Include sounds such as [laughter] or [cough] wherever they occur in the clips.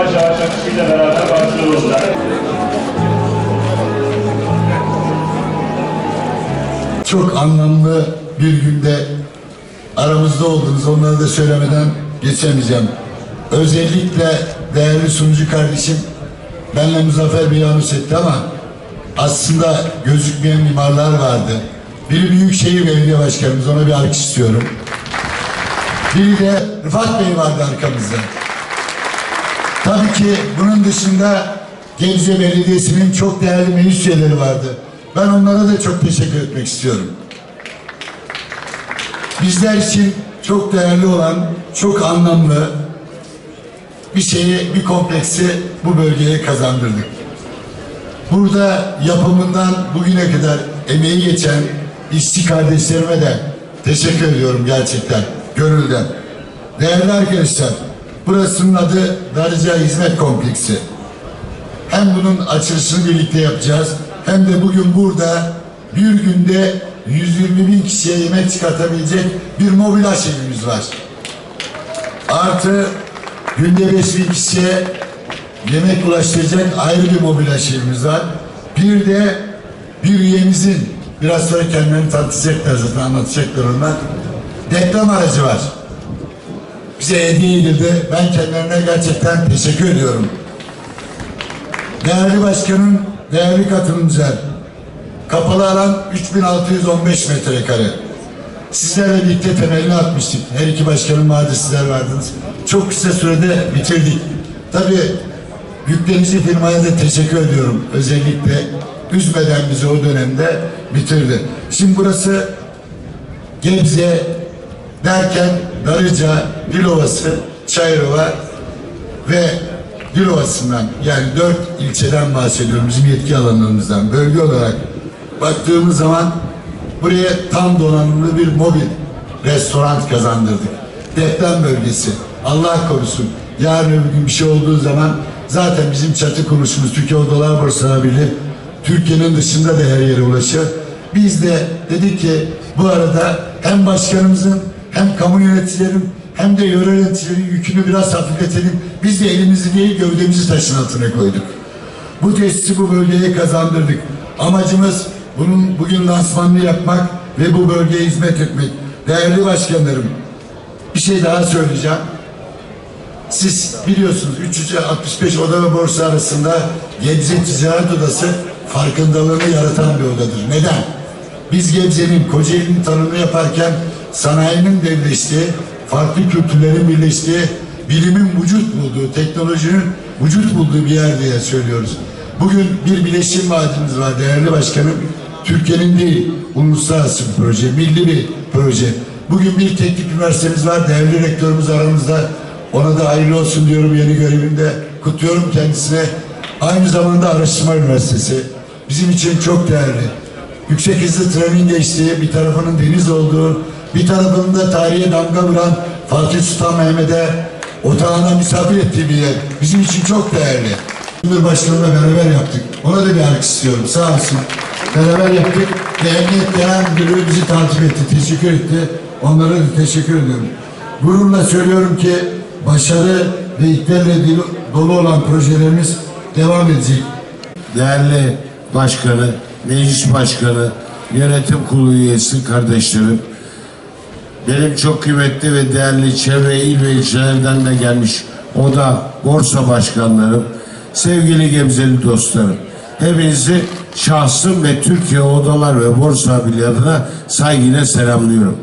Yavaş yavaş akışıyla beraber başlıyor olacak. Çok anlamlı bir günde aramızda oldunuz. Onları da söylemeden geçemeyeceğim. Özellikle değerli sunucu kardeşim benle Muzaffer Bey anons etti ama aslında gözükmeyen mimarlar vardı. Biri Büyükşehir Belediye Başkanımız ona bir alkış istiyorum. Biri de Rıfat Bey vardı arkamızda. Tabii ki bunun dışında Gebze Belediyesi'nin çok değerli meclis vardı. Ben onlara da çok teşekkür etmek istiyorum. Bizler için çok değerli olan, çok anlamlı bir şeyi, bir kompleksi bu bölgeye kazandırdık. Burada yapımından bugüne kadar emeği geçen işçi kardeşlerime de teşekkür ediyorum gerçekten, gönülden. Değerli arkadaşlar, burasının adı Darıca Hizmet Kompleksi. Hem bunun açılışını birlikte yapacağız, hem de bugün burada bir günde 120 bin kişiye yemek çıkartabilecek bir mobil aşevimiz var. Artı günde 5 bin kişiye yemek ulaştıracak ayrı bir mobil aşevimiz var. Bir de bir üyemizin biraz sonra kendilerini tanıtacaklar zaten anlatacaklar onlar. Deprem aracı var. Bize hediye edildi. Ben kendilerine gerçekten teşekkür ediyorum. Değerli başkanım, değerli katılımcılar. Kapalı alan 3615 metrekare. Sizlerle birlikte temelini atmıştık. Her iki başkanım vardı, sizler vardınız. Çok kısa sürede bitirdik. Tabii yüklenici firmaya da teşekkür ediyorum. Özellikle üzmeden bizi o dönemde bitirdi. Şimdi burası Gebze derken Darıca, Dilovası, Çayırova ve Dilovası'ndan yani dört ilçeden bahsediyorum bizim yetki alanlarımızdan bölge olarak baktığımız zaman buraya tam donanımlı bir mobil restoran kazandırdık. Deprem bölgesi. Allah korusun. Yarın öbür gün bir şey olduğu zaman zaten bizim çatı kuruluşumuz Türkiye Odalar Borsalar Birliği Türkiye'nin dışında da her yere ulaşır. Biz de dedik ki bu arada hem başkanımızın hem kamu yöneticilerin hem de yöre yöneticilerin yükünü biraz hafifletelim. Biz de elimizi değil gövdemizi taşın altına koyduk. Bu tesisi bu bölgeye kazandırdık. Amacımız bunun bugün lansmanını yapmak ve bu bölgeye hizmet etmek. Değerli başkanlarım, bir şey daha söyleyeceğim. Siz biliyorsunuz 365 oda ve borsa arasında Gebze Ticaret Odası farkındalığını yaratan bir odadır. Neden? Biz Gebze'nin, Kocaeli'nin tanımını yaparken sanayinin devleştiği, farklı kültürlerin birleştiği, bilimin vücut bulduğu, teknolojinin vücut bulduğu bir yer diye söylüyoruz. Bugün bir bileşim vaadimiz var değerli başkanım. Türkiye'nin değil, uluslararası bir proje, milli bir proje. Bugün bir teknik üniversitemiz var, değerli rektörümüz aramızda. Ona da hayırlı olsun diyorum yeni görevinde. Kutluyorum kendisine. Aynı zamanda Araştırma Üniversitesi. Bizim için çok değerli. Yüksek hızlı trenin geçtiği, bir tarafının deniz olduğu, bir tarafının da tarihe damga vuran Fatih Sultan Mehmet'e otağına misafir ettiği bir yer. Bizim için çok değerli. Cumhurbaşkanı'yla beraber yaptık. Ona da bir alkış istiyorum. Sağ olsun. Beraber yaptık. Ve Emniyet Genel Müdürlüğü bizi takip etti, teşekkür etti. Onlara da teşekkür ediyorum. Gururla söylüyorum ki başarı ve iklerle dolu olan projelerimiz devam edecek. değerli başkanı, meclis başkanı, yönetim kurulu üyesi kardeşlerim, benim çok kıymetli ve değerli çevre il ve ilçelerden de gelmiş o da borsa başkanlarım, sevgili Gebzeli dostlarım, hepinizi şahsım ve Türkiye Odalar ve Borsa Birliği adına saygıyla selamlıyorum.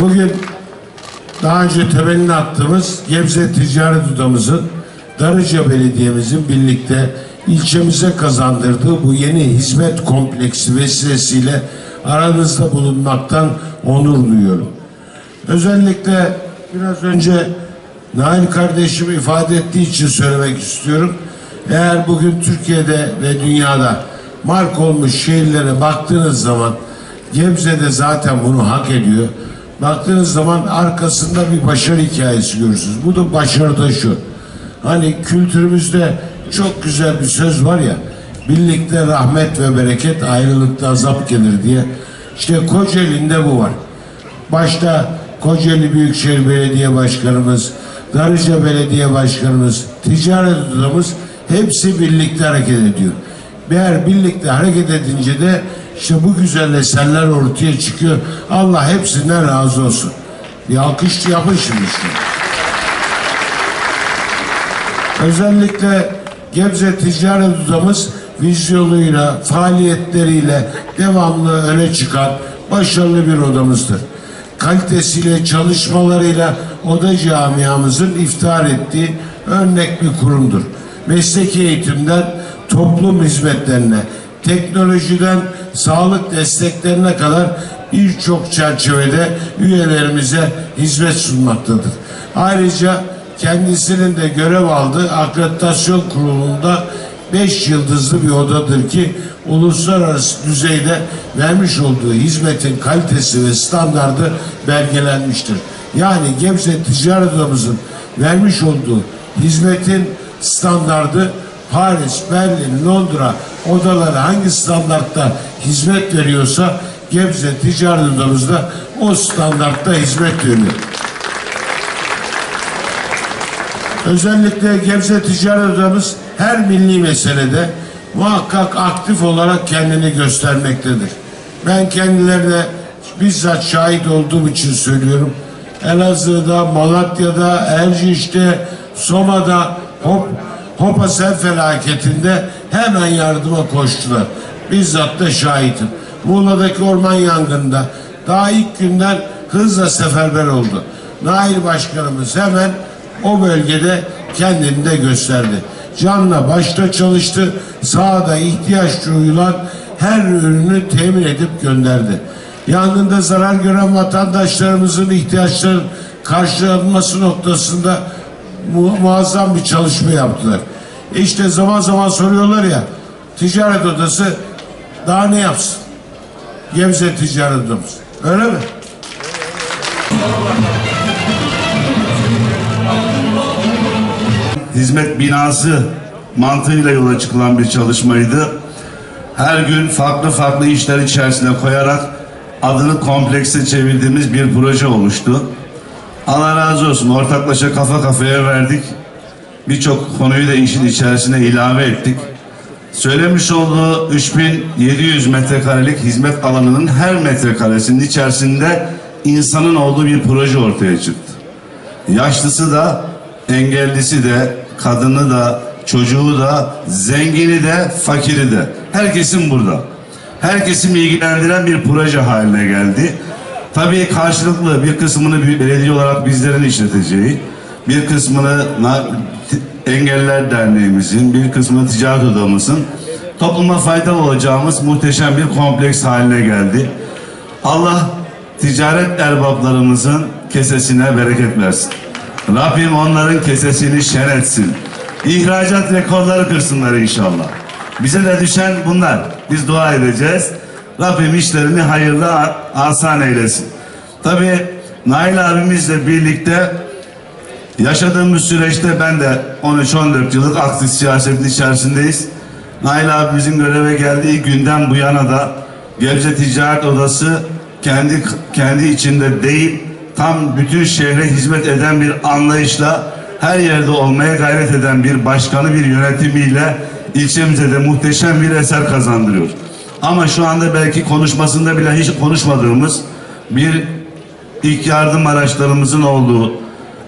Bugün daha önce temelini attığımız Gebze Ticaret Odamızın Darıca Belediye'mizin birlikte ilçemize kazandırdığı bu yeni hizmet kompleksi vesilesiyle aranızda bulunmaktan onur duyuyorum. Özellikle biraz önce Nail kardeşim ifade ettiği için söylemek istiyorum. Eğer bugün Türkiye'de ve dünyada mark olmuş şehirlere baktığınız zaman Gebze'de zaten bunu hak ediyor. Baktığınız zaman arkasında bir başarı hikayesi görürsünüz. Bu da başarı da şu. Hani kültürümüzde çok güzel bir söz var ya. Birlikte rahmet ve bereket ayrılıkta azap gelir diye. İşte Kocaeli'nde bu var. Başta Kocaeli Büyükşehir Belediye Başkanımız, Darıca Belediye Başkanımız, ticaret odamız hepsi birlikte hareket ediyor. Eğer birlikte hareket edince de işte bu güzel eserler ortaya çıkıyor. Allah hepsinden razı olsun. Bir alkış yapın şimdi işte. Özellikle Gebze Ticaret Odamız vizyonuyla, faaliyetleriyle devamlı öne çıkan başarılı bir odamızdır. Kalitesiyle, çalışmalarıyla oda camiamızın iftihar ettiği örnek bir kurumdur. Mesleki eğitimden toplum hizmetlerine, teknolojiden sağlık desteklerine kadar birçok çerçevede üyelerimize hizmet sunmaktadır. Ayrıca kendisinin de görev aldığı akreditasyon kurulunda 5 yıldızlı bir odadır ki uluslararası düzeyde vermiş olduğu hizmetin kalitesi ve standardı belgelenmiştir. Yani Gebze Ticaret Odamızın vermiş olduğu hizmetin standardı Paris, Berlin, Londra odaları hangi standartta hizmet veriyorsa Gebze Ticaret Odamızda o standartta hizmet veriyor. Özellikle Gebze Ticaret Odamız her milli meselede muhakkak aktif olarak kendini göstermektedir. Ben kendilerine bizzat şahit olduğum için söylüyorum. Elazığ'da, Malatya'da, Erciş'te, Soma'da, Hop, Hopa sel felaketinde hemen yardıma koştular. Bizzat da şahitim. Muğla'daki orman yangında daha ilk günden hızla seferber oldu. Nail Başkanımız hemen o bölgede kendini de gösterdi. Canla başta çalıştı, sahada ihtiyaç duyulan her ürünü temin edip gönderdi. Yangında zarar gören vatandaşlarımızın ihtiyaçlarının karşılanması noktasında mu- muazzam bir çalışma yaptılar. İşte zaman zaman soruyorlar ya, ticaret odası daha ne yapsın? Gebze Ticaret Odamız. Öyle mi? Hizmet binası mantığıyla yola çıkılan bir çalışmaydı. Her gün farklı farklı işler içerisine koyarak adını komplekse çevirdiğimiz bir proje oluştu. Allah razı olsun ortaklaşa kafa kafaya verdik. Birçok konuyu da işin içerisine ilave ettik. Söylemiş olduğu 3700 metrekarelik hizmet alanının her metrekaresinin içerisinde insanın olduğu bir proje ortaya çıktı. Yaşlısı da, engellisi de, kadını da, çocuğu da, zengini de, fakiri de. Herkesin burada. Herkesin ilgilendiren bir proje haline geldi. Tabii karşılıklı bir kısmını bir belediye olarak bizlerin işleteceği, bir kısmını Engeller Derneğimizin, bir kısmını Ticaret Odamızın topluma faydalı olacağımız muhteşem bir kompleks haline geldi. Allah ticaret erbaplarımızın kesesine bereket versin. Rabbim onların kesesini şen etsin. İhracat rekorları kırsınlar inşallah. Bize de düşen bunlar. Biz dua edeceğiz. Rabbim işlerini hayırlı asan eylesin. Tabii Nail abimizle birlikte Yaşadığımız süreçte ben de 13-14 yıllık aktif siyasetin içerisindeyiz. Nail abimizin göreve geldiği günden bu yana da Gebze Ticaret Odası kendi kendi içinde değil tam bütün şehre hizmet eden bir anlayışla her yerde olmaya gayret eden bir başkanı bir yönetimiyle ilçemize de muhteşem bir eser kazandırıyor. Ama şu anda belki konuşmasında bile hiç konuşmadığımız bir ilk yardım araçlarımızın olduğu,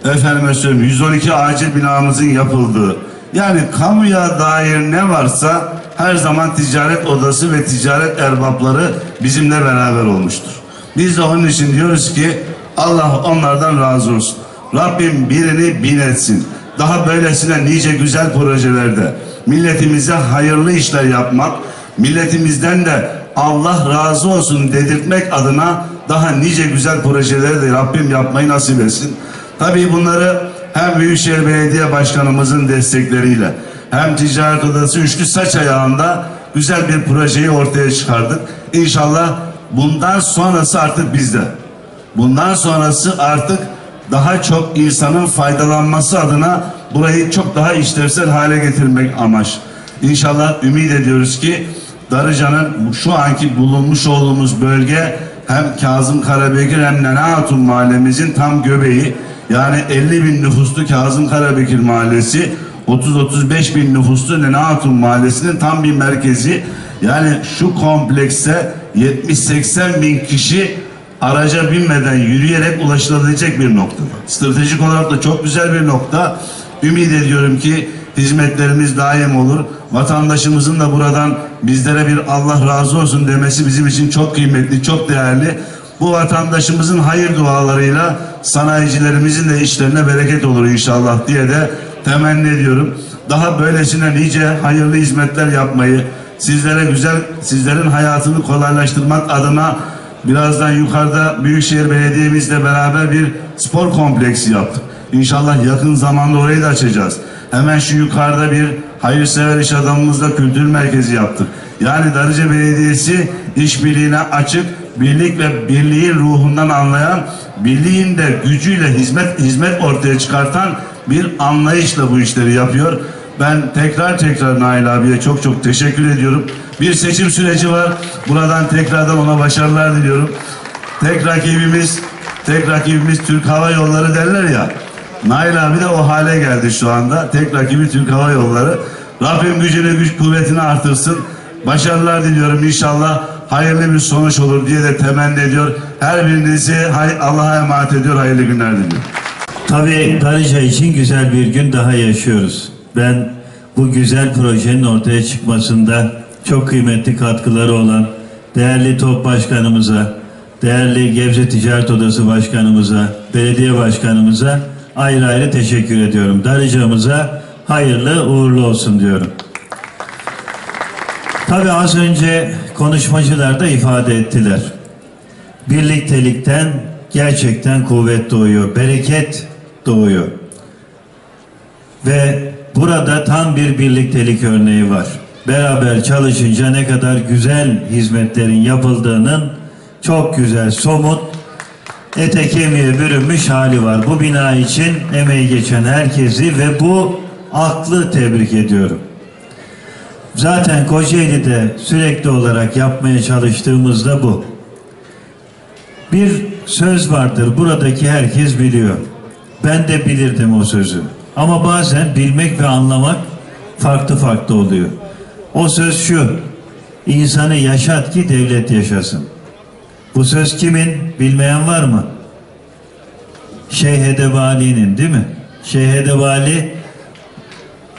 efendime söyleyeyim 112 acil binamızın yapıldığı, yani kamuya dair ne varsa her zaman ticaret odası ve ticaret erbapları bizimle beraber olmuştur. Biz de onun için diyoruz ki Allah onlardan razı olsun. Rabbim birini bin etsin. Daha böylesine nice güzel projelerde milletimize hayırlı işler yapmak, milletimizden de Allah razı olsun dedirtmek adına daha nice güzel projeleri de Rabbim yapmayı nasip etsin. Tabii bunları hem Büyükşehir Belediye Başkanımızın destekleriyle hem Ticaret Odası Üçlü Saç Ayağı'nda güzel bir projeyi ortaya çıkardık. İnşallah bundan sonrası artık bizde. Bundan sonrası artık daha çok insanın faydalanması adına burayı çok daha işlevsel hale getirmek amaç. İnşallah ümit ediyoruz ki Darıca'nın şu anki bulunmuş olduğumuz bölge hem Kazım Karabekir hem Nene Hatun mahallemizin tam göbeği. Yani 50 bin nüfuslu Kazım Karabekir mahallesi 30-35 bin nüfuslu Nene Hatun mahallesinin tam bir merkezi. Yani şu komplekse 70-80 bin kişi araca binmeden yürüyerek ulaşılabilecek bir nokta. Stratejik olarak da çok güzel bir nokta. Ümit ediyorum ki hizmetlerimiz daim olur. Vatandaşımızın da buradan bizlere bir Allah razı olsun demesi bizim için çok kıymetli, çok değerli. Bu vatandaşımızın hayır dualarıyla sanayicilerimizin de işlerine bereket olur inşallah diye de temenni ediyorum. Daha böylesine nice hayırlı hizmetler yapmayı, sizlere güzel, sizlerin hayatını kolaylaştırmak adına birazdan yukarıda Büyükşehir Belediye'mizle beraber bir spor kompleksi yaptık. İnşallah yakın zamanda orayı da açacağız. Hemen şu yukarıda bir hayırsever iş adamımızla kültür merkezi yaptık. Yani Darıca Belediyesi işbirliğine açık, birlik ve birliğin ruhundan anlayan, birliğin de gücüyle hizmet hizmet ortaya çıkartan bir anlayışla bu işleri yapıyor. Ben tekrar tekrar Nail abiye çok çok teşekkür ediyorum. Bir seçim süreci var. Buradan tekrardan ona başarılar diliyorum. Tek rakibimiz, tek rakibimiz Türk Hava Yolları derler ya. Nail abi de o hale geldi şu anda. Tek rakibi Türk Hava Yolları. Rabbim gücünü, güç kuvvetini artırsın. Başarılar diliyorum inşallah. Hayırlı bir sonuç olur diye de temenni ediyor. Her birinizi Allah'a emanet ediyor. Hayırlı günler diliyorum. Tabii Darıca için güzel bir gün daha yaşıyoruz. Ben bu güzel projenin ortaya çıkmasında çok kıymetli katkıları olan değerli TOP Başkanımıza, değerli Gebze Ticaret Odası Başkanımıza, belediye başkanımıza ayrı ayrı teşekkür ediyorum. Darıca'mıza hayırlı uğurlu olsun diyorum. Tabii az önce konuşmacılar da ifade ettiler. Birliktelikten gerçekten kuvvet doğuyor, bereket doğuyor. Ve burada tam bir birliktelik örneği var. Beraber çalışınca ne kadar güzel hizmetlerin yapıldığının çok güzel, somut, ete kemiğe bürünmüş hali var. Bu bina için emeği geçen herkesi ve bu aklı tebrik ediyorum. Zaten Kocaeli'de sürekli olarak yapmaya çalıştığımızda bu. Bir söz vardır buradaki herkes biliyor. Ben de bilirdim o sözü. Ama bazen bilmek ve anlamak farklı farklı oluyor. O söz şu. İnsanı yaşat ki devlet yaşasın. Bu söz kimin? Bilmeyen var mı? Şeyh Edebali'nin değil mi? Şeyh Edebali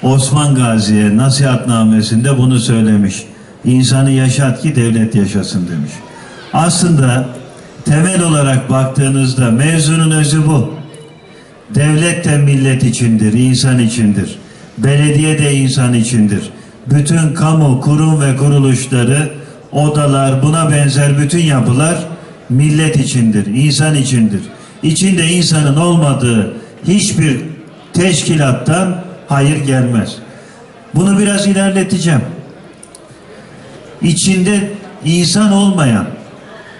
Osman Gazi'ye nasihatnamesinde bunu söylemiş. İnsanı yaşat ki devlet yaşasın demiş. Aslında temel olarak baktığınızda mevzunun özü bu. Devlet de millet içindir, insan içindir. Belediye de insan içindir. Bütün kamu, kurum ve kuruluşları, odalar, buna benzer bütün yapılar millet içindir, insan içindir. İçinde insanın olmadığı hiçbir teşkilattan hayır gelmez. Bunu biraz ilerleteceğim. İçinde insan olmayan,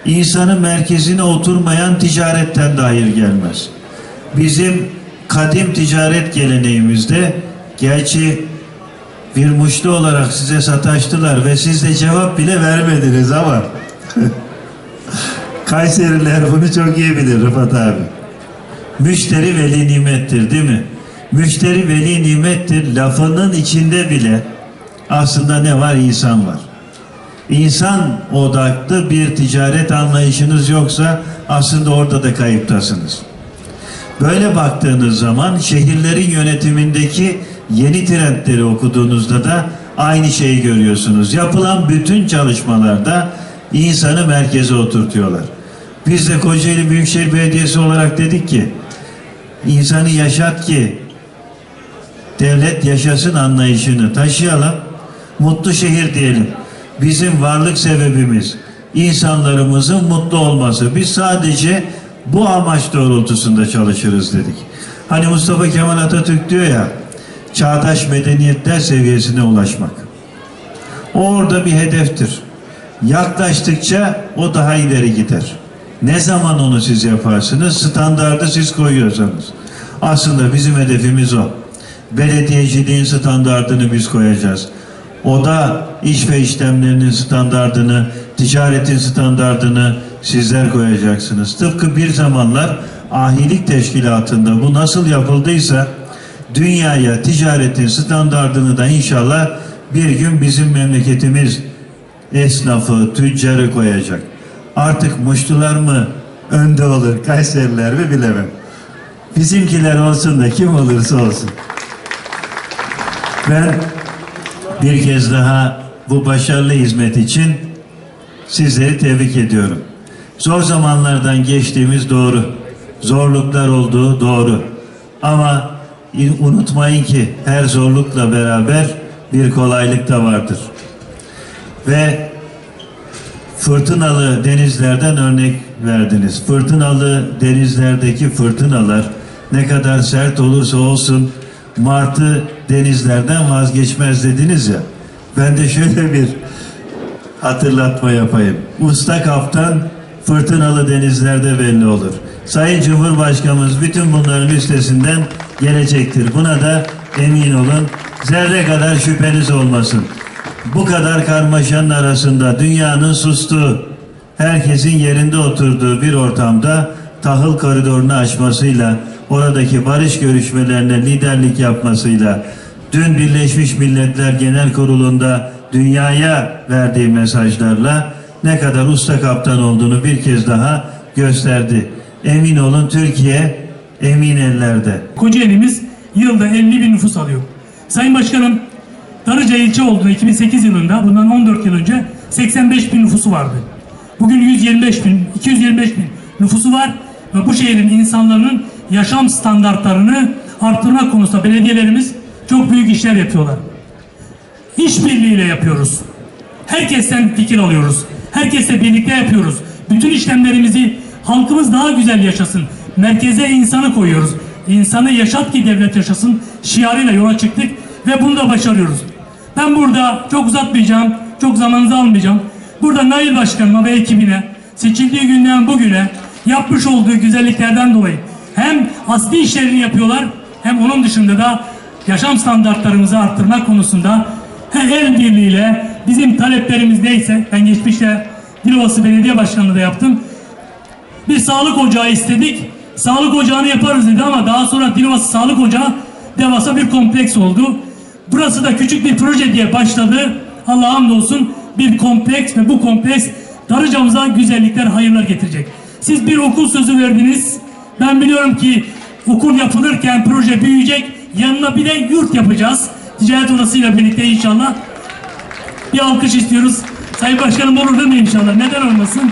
insanın merkezine oturmayan ticaretten de hayır gelmez. Bizim kadim ticaret geleneğimizde gerçi bir muşlu olarak size sataştılar ve siz de cevap bile vermediniz ama [laughs] Kayseriler bunu çok iyi bilir Rıfat abi. Müşteri veli nimettir değil mi? Müşteri veli nimettir lafının içinde bile aslında ne var? İnsan var. İnsan odaklı bir ticaret anlayışınız yoksa aslında orada da kayıptasınız. Böyle baktığınız zaman şehirlerin yönetimindeki yeni trendleri okuduğunuzda da aynı şeyi görüyorsunuz. Yapılan bütün çalışmalarda insanı merkeze oturtuyorlar. Biz de Kocaeli Büyükşehir Belediyesi olarak dedik ki insanı yaşat ki devlet yaşasın anlayışını taşıyalım. Mutlu şehir diyelim. Bizim varlık sebebimiz insanlarımızın mutlu olması. Biz sadece bu amaç doğrultusunda çalışırız dedik. Hani Mustafa Kemal Atatürk diyor ya çağdaş medeniyetler seviyesine ulaşmak. O orada bir hedeftir. Yaklaştıkça o daha ileri gider. Ne zaman onu siz yaparsınız? Standardı siz koyuyorsanız. Aslında bizim hedefimiz o. Belediyeciliğin standartını biz koyacağız. O da iş ve işlemlerinin standardını, ticaretin standardını sizler koyacaksınız. Tıpkı bir zamanlar ahilik teşkilatında bu nasıl yapıldıysa dünyaya ticaretin standardını da inşallah bir gün bizim memleketimiz esnafı, tüccarı koyacak. Artık Muşlular mı önde olur, Kayseriler mi bilemem. Bizimkiler olsun da kim olursa olsun. Ben bir kez daha bu başarılı hizmet için sizleri tebrik ediyorum. Zor zamanlardan geçtiğimiz doğru. Zorluklar olduğu doğru. Ama unutmayın ki her zorlukla beraber bir kolaylık da vardır. Ve fırtınalı denizlerden örnek verdiniz. Fırtınalı denizlerdeki fırtınalar ne kadar sert olursa olsun martı denizlerden vazgeçmez dediniz ya. Ben de şöyle bir hatırlatma yapayım. Usta kaptan fırtınalı denizlerde belli olur. Sayın Cumhurbaşkanımız bütün bunların üstesinden gelecektir. Buna da emin olun. Zerre kadar şüpheniz olmasın. Bu kadar karmaşanın arasında dünyanın sustuğu, herkesin yerinde oturduğu bir ortamda tahıl koridorunu açmasıyla, oradaki barış görüşmelerine liderlik yapmasıyla, dün Birleşmiş Milletler Genel Kurulu'nda dünyaya verdiği mesajlarla ne kadar usta kaptan olduğunu bir kez daha gösterdi. Emin olun Türkiye emin ellerde. Kocaeli'miz yılda 50 bin nüfus alıyor. Sayın Başkanım, Darıca ilçe olduğunda 2008 yılında, bundan 14 yıl önce 85 bin nüfusu vardı. Bugün 125 bin, 225 bin nüfusu var ve bu şehrin insanların yaşam standartlarını arttırmak konusunda belediyelerimiz çok büyük işler yapıyorlar. İşbirliğiyle yapıyoruz. Herkesten fikir alıyoruz. Herkesle birlikte yapıyoruz. Bütün işlemlerimizi halkımız daha güzel yaşasın. Merkeze insanı koyuyoruz. İnsanı yaşat ki devlet yaşasın şiarıyla yola çıktık ve bunu da başarıyoruz. Ben burada çok uzatmayacağım, çok zamanınızı almayacağım. Burada Nail Başkanıma ve ekibine seçildiği günden bugüne yapmış olduğu güzelliklerden dolayı hem asli işlerini yapıyorlar hem onun dışında da yaşam standartlarımızı arttırmak konusunda el birliğiyle bizim taleplerimiz neyse ben geçmişte Dilovası Belediye Başkanlığı da yaptım. Bir sağlık ocağı istedik. Sağlık ocağını yaparız dedi ama daha sonra Dilovası Sağlık Ocağı devasa bir kompleks oldu. Burası da küçük bir proje diye başladı. Allah'a hamdolsun bir kompleks ve bu kompleks Darıca'mıza güzellikler, hayırlar getirecek. Siz bir okul sözü verdiniz. Ben biliyorum ki okul yapılırken proje büyüyecek. Yanına bir de yurt yapacağız. Ticaret odasıyla birlikte inşallah. Bir alkış istiyoruz. Sayın Başkanım olur değil mi inşallah? Neden olmasın?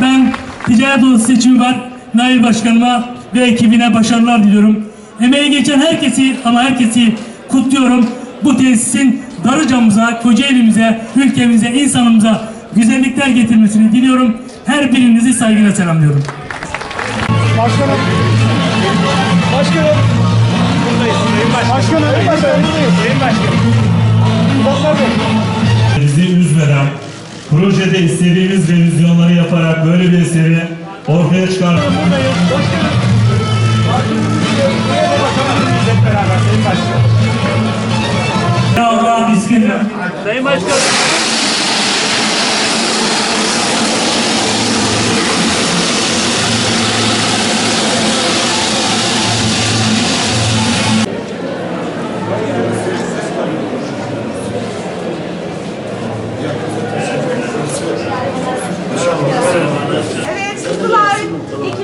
Ben ticaret odası seçimi var. Nail Başkanıma ve ekibine başarılar diliyorum. Emeği geçen herkesi ama herkesi kutluyorum. Bu tesisin Darıca'mıza, Kocaeli'mize, ülkemize, insanımıza güzellikler getirmesini diliyorum. Her birinizi saygıyla selamlıyorum. Başkanım. Başkanım. Buradayız. Başkanım. Başkanım. Sayın Başkanım. Muhtar Bey. Bizi üzmeden projede istediğimiz revizyonları yaparak böyle bir eseri ortaya çıkarttık. Buradayız. Başkanım. Hep beraber Sayın Başkanım. Sayın Başkanım. Evet, kutular